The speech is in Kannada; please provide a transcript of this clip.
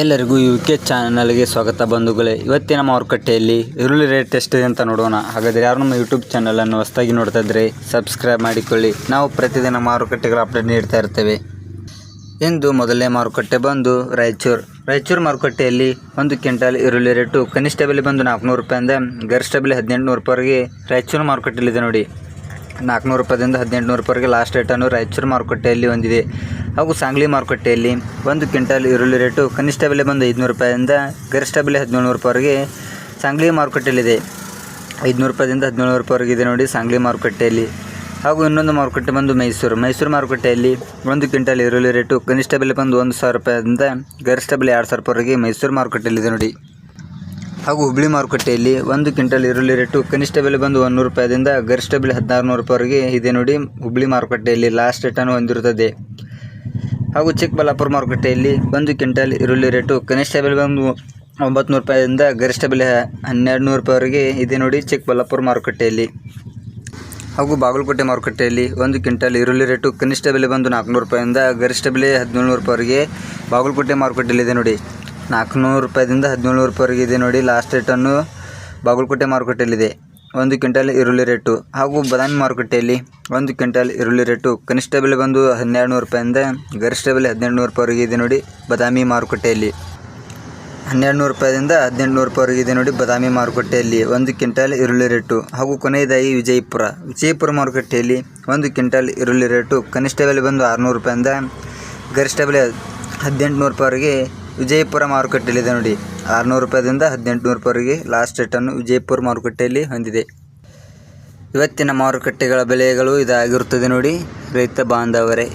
ಎಲ್ಲರಿಗೂ ಯು ಕೆ ಚಾನಲ್ಗೆ ಸ್ವಾಗತ ಬಂಧುಗಳೇ. ಇವತ್ತಿನ ಮಾರುಕಟ್ಟೆಯಲ್ಲಿ ಈರುಳ್ಳಿ ರೇಟ್ ಎಷ್ಟಿದೆ ಅಂತ ನೋಡೋಣ. ಹಾಗಾದರೆ ಯಾರು ನಮ್ಮ ಯೂಟ್ಯೂಬ್ ಚಾನಲನ್ನು ಹೊಸದಾಗಿ ನೋಡ್ತಾ ಸಬ್ಸ್ಕ್ರೈಬ್ ಮಾಡಿಕೊಳ್ಳಿ. ನಾವು ಪ್ರತಿದಿನ ಮಾರುಕಟ್ಟೆಗಳ ಅಪ್ಡೇಟ್ ನೀಡ್ತಾ ಇರ್ತೇವೆ. ಇಂದು ಮೊದಲನೇ ಮಾರುಕಟ್ಟೆ ಬಂದು ರಾಯಚೂರು. ರಾಯಚೂರು ಮಾರುಕಟ್ಟೆಯಲ್ಲಿ ಒಂದು ಕ್ವಿಂಟಲ್ ಈರುಳ್ಳಿ ರೇಟು ಕನಿಷ್ಠ ಬೆಲೆ ಬಂದು ನಾಲ್ಕುನೂರು ರೂಪಾಯಿಂದ ಗರಿಷ್ಠ ಬೆಲೆ ಹದಿನೆಂಟುನೂರು ರೂಪಾಯಿಗೆ ರಾಯಚೂರು ಮಾರುಕಟ್ಟೆಯಲ್ಲಿದೆ ನೋಡಿ. ನಾಲ್ಕುನೂರು ರೂಪಾಯಿಂದ ಹದಿನೆಂಟುನೂರು ರೂಪಾಯಿಗೆ ಲಾಸ್ಟ್ ರೇಟನ್ನು ರಾಯಚೂರು ಮಾರುಕಟ್ಟೆಯಲ್ಲಿ ಹೊಂದಿದೆ. ಹಾಗೂ ಸಾಂಗ್ಲಿ ಮಾರುಕಟ್ಟೆಯಲ್ಲಿ ಒಂದು ಕ್ವಿಂಟಲ್ ಈರುಳ್ಳಿ ರೇಟು ಕನಿಷ್ಠ ಬೆಲೆ ಬಂದು ಐದುನೂರು ರೂಪಾಯಿಂದ ಗರಿಷ್ಠ ಬೆಲೆ ಹದಿನೇಳು ರೂಪಾಯಿವರೆಗೆ ಸಾಂಗ್ಲಿ ಮಾರುಕಟ್ಟೆಯಲ್ಲಿದೆ. ಐದುನೂರು ರೂಪಾಯಿಂದ ಹದಿನೇಳು ರೂಪಾಯಿವರೆಗೆ ಇದೆ ನೋಡಿ ಸಾಂಗ್ಲಿ ಮಾರುಕಟ್ಟೆಯಲ್ಲಿ. ಹಾಗೂ ಇನ್ನೊಂದು ಮಾರುಕಟ್ಟೆ ಬಂದು ಮೈಸೂರು. ಮೈಸೂರು ಮಾರುಕಟ್ಟೆಯಲ್ಲಿ ಒಂದು ಕ್ವಿಂಟಲ್ ಈರುಳ್ಳಿ ರೇಟು ಕನಿಷ್ಠ ಬೆಲೆ ಬಂದು ಒಂದು ಸಾವಿರ ರೂಪಾಯಿಂದ ಗರಿಷ್ಠ ಬೆಲೆ ಎರಡು ಸಾವಿರ ರೂಪಾಯಿವರೆಗೆ ಮೈಸೂರು ಮಾರುಕಟ್ಟೆಯಲ್ಲಿದೆ ನೋಡಿ. ಹಾಗೂ ಹುಬ್ಳಿ ಮಾರುಕಟ್ಟೆಯಲ್ಲಿ ಒಂದು ಕ್ವಿಂಟಲ್ ಈರುಳ್ಳಿ ರೇಟು ಕನಿಷ್ಠ ಬೆಲೆ ಬಂದು ಒಂದು ನೂರು ರೂಪಾಯಿಂದ ಗರಿಷ್ಠ ಬೆಲೆ ಹದಿನಾರು ನೂರು ರೂಪಾಯಿವರೆಗೆ ಇದೆ ನೋಡಿ ಹುಬ್ಳಿ ಮಾರುಕಟ್ಟೆಯಲ್ಲಿ ಲಾಸ್ಟ್ ರೇಟನ್ನು ಹೊಂದಿರುತ್ತದೆ. ಹಾಗೂ ಚಿಕ್ಕಬಳ್ಳಾಪುರ ಮಾರುಕಟ್ಟೆಯಲ್ಲಿ ಒಂದು ಕ್ವಿಂಟಲ್ ಈರುಳ್ಳಿ ರೇಟು ಕನಿಷ್ಠ ಬೆಲೆ ಬಂದು ಒಂಬತ್ತು ನೂರು ರೂಪಾಯಿಂದ ಗರಿಷ್ಠ ಬೆಲೆ ಹನ್ನೆರಡು ನೂರು ರೂಪಾಯಿವರೆಗೆ ಇದೆ ನೋಡಿ ಚಿಕ್ಕಬಳ್ಳಾಪುರ ಮಾರುಕಟ್ಟೆಯಲ್ಲಿ. ಹಾಗೂ ಬಾಗಲಕೋಟೆ ಮಾರುಕಟ್ಟೆಯಲ್ಲಿ ಒಂದು ಕ್ವಿಂಟಲ್ ಈರುಳ್ಳಿ ರೇಟು ಕನಿಷ್ಠ ಬೆಲೆ ಬಂದು ನಾಲ್ಕುನೂರು ರೂಪಾಯಿಂದ ಗರಿಷ್ಠ ಬೆಲೆ ಹದಿನೇಳು ರೂಪಾಯಿವರೆಗೆ ಬಾಗಲಕೋಟೆ ಮಾರುಕಟ್ಟೆಯಲ್ಲಿದೆ ನೋಡಿ. ನಾಲ್ಕುನೂರು ರೂಪಾಯಿಂದ ಹದಿನೇಳು ರೂಪಾಯಿವರೆಗೆ ಇದೆ ನೋಡಿ. ಲಾಸ್ಟ್ ರೇಟನ್ನು ಬಾಗಲಕೋಟೆ ಮಾರುಕಟ್ಟೆಯಲ್ಲಿದೆ. ಒಂದು ಕ್ವಿಂಟಲ್ ಈರುಳ್ಳಿ ರೇಟು ಹಾಗೂ ಬದಾಮಿ ಮಾರುಕಟ್ಟೆಯಲ್ಲಿ ಒಂದು ಕ್ವಿಂಟಲ್ ಈರುಳ್ಳಿ ರೇಟು ಕನಿಷ್ಠ ಬೆಲೆ ಬಂದು ಹನ್ನೆರಡು ನೂರು ರೂಪಾಯಿಂದ ಗರಿಷ್ಠ ಬೆಲೆ ಹದಿನೆಂಟು ನೂರು ರೂಪಾಯಿವರೆಗೆ ಇದೆ ನೋಡಿ ಬದಾಮಿ ಮಾರುಕಟ್ಟೆಯಲ್ಲಿ. ಹನ್ನೆರಡು ನೂರು ರೂಪಾಯಿಂದ ಹದಿನೆಂಟು ನೂರು ರೂಪಾಯಿವರೆಗೆ ಇದೆ ನೋಡಿ ಬದಾಮಿ ಮಾರುಕಟ್ಟೆಯಲ್ಲಿ ಒಂದು ಕ್ವಿಂಟಲ್ ಈರುಳ್ಳಿ ರೇಟು ಹಾಗೂ ಕೊನೆಯದಾಗಿ ವಿಜಯಪುರ. ವಿಜಯಪುರ ಮಾರುಕಟ್ಟೆಯಲ್ಲಿ ಒಂದು ಕ್ವಿಂಟಲ್ ಈರುಳ್ಳಿ ರೇಟು ಕನಿಷ್ಠ ಬೆಲೆ ಬಂದು ಆರುನೂರು ರೂಪಾಯಿಂದ ಗರಿಷ್ಠ ಬೆಲೆ ಹದಿನೆಂಟು ನೂರು ರೂಪಾಯಿವರೆಗೆ ವಿಜಯಪುರ ಮಾರುಕಟ್ಟೆಯಲ್ಲಿದೆ ನೋಡಿ. ಆರುನೂರು ರೂಪಾಯಿದಿಂದ ಹದಿನೆಂಟುನೂರು ರೂಪಾಯಿವರೆಗೆ ಲಾಸ್ಟ್ ರೇಟನ್ನು ವಿಜಯಪುರ ಮಾರುಕಟ್ಟೆಯಲ್ಲಿ ಹೊಂದಿದೆ. ಇವತ್ತಿನ ಮಾರುಕಟ್ಟೆಗಳ ಬೆಲೆಗಳು ಇದಾಗಿರುತ್ತದೆ ನೋಡಿ. ರೈತ ಬಾಂಧವರೇ.